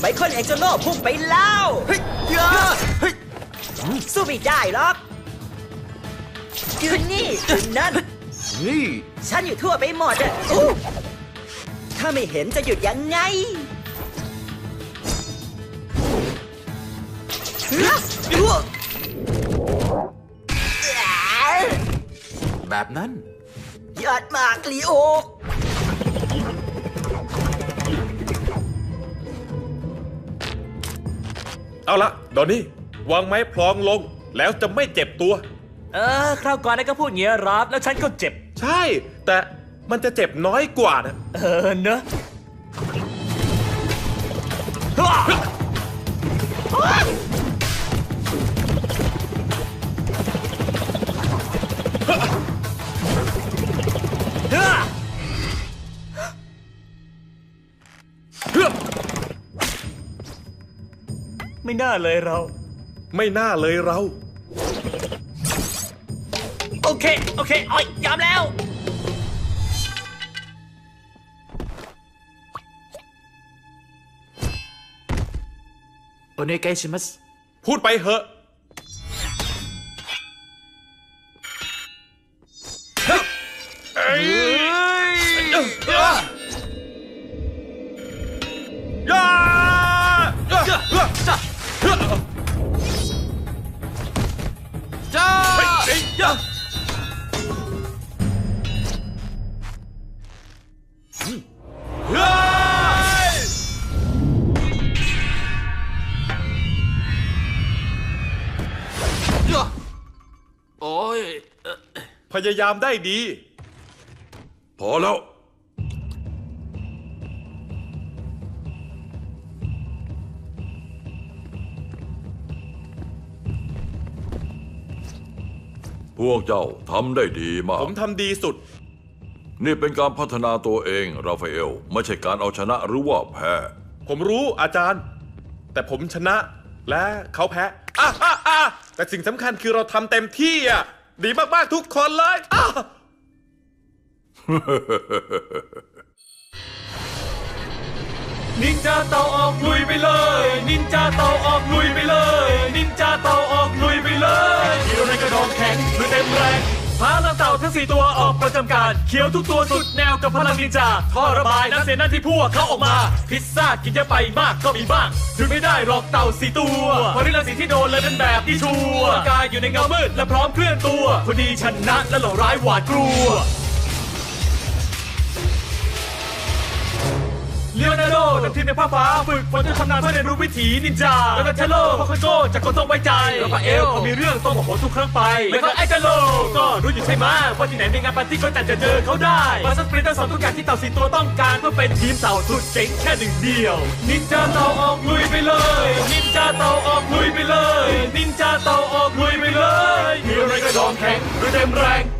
ไบคอนแองเจโลพุ่งไปแล้วเฮ้ยเยอะเฮ้ยสู้ไม่ได้หรอกคืนนี่คืนนั้นนี่ฉันอยู่ทั่วไปหมดอะอู้ถ้าไม่เห็นจะหยุดยังไงเฮ้ยอู้แบบนั้นยอดมากลีโอ เอาละดอนนี่วางไม้พลองลง แล้วจะไม่เจ็บตัว เออคราวก่อนนายก็พูดเงี้ยรับ แล้วฉันก็เจ็บ ใช่ แต่มันจะเจ็บน้อยกว่านะ เออเนอะเฮ้อ ไม่น่าเลยเรา ไม่น่าเลยเรา โอเค โอเคอ้อยยอมแล้ว โอเนไกชิมัสพูดไปเหอะ ยายามได้ดี พอแล้ว พวกเจ้าทำได้ดีมาผกมทำดีสุด นี่เป็นการพัฒนาตัวเอง ราฟาเอล ไม่ใช่การเอาชนะหรือว่าแพ้ ผมรู้อาจารย์ แต่ผมชนะและเขาแพ้อะอะอะแต่สิ่งสำคัญคือเราทำเต็มที่อะ ดีมากๆทุกคนเลยอะนินจาเต่าออกลุยไปเลย นินจาเต่าออกลุยไปเลย นินจาเต่าออกลุยไปเลยเขียวในกระดองแข็งด้วยเต็มแรงพาลังเต่า ทั้งสี่ตัวออกประจำการเขียวทุกตัวสุดแนวกับพลังนินจาท่อระบายน้ำเสียนั่นที่พวกเขาออกมา พิซซ่ากินเยอะไปมากก็มีบ้างถึงไม่ได้หรอกเต่าสี่ตัวเพราะนี่รังสีที่โดนเลยเป็นแบบที่ชัวร์กายอยู่ในเงามืดและพร้อมเคลื่อนตัวคนดีชนะและเหล่าร้ายหวาดกลัว ในภาคฟ้าฝึกฝนจนชำนาญเพื่อเรียนรู้วิถีนินจาแล้วก็เทโลพอคโก้จากคนต้องไว้ใจแล้วก็เอลพอมีเรื่องต้องโมโหทุกครั้งไปแล้วก็ไอเจโลก็รู้อยู่ใช่ไหมว่าที่ไหนมีงานปาร์ตี้ก็แต่จะเจอเขาได้มาสปรินเตอร์สอนทุกอย่างที่เต่าสีตัวต้องการเพื่อเป็นทีมเต่าสุดเจ๋งแค่หนึ่งเดียว นินจาเต่าออกลุยไปเลยนินจาเต่าออกลุยไปเลยนินจาเต่าออกลุยไปเลยมีอะไรก็ดองแข็งด้วยเต็มแรง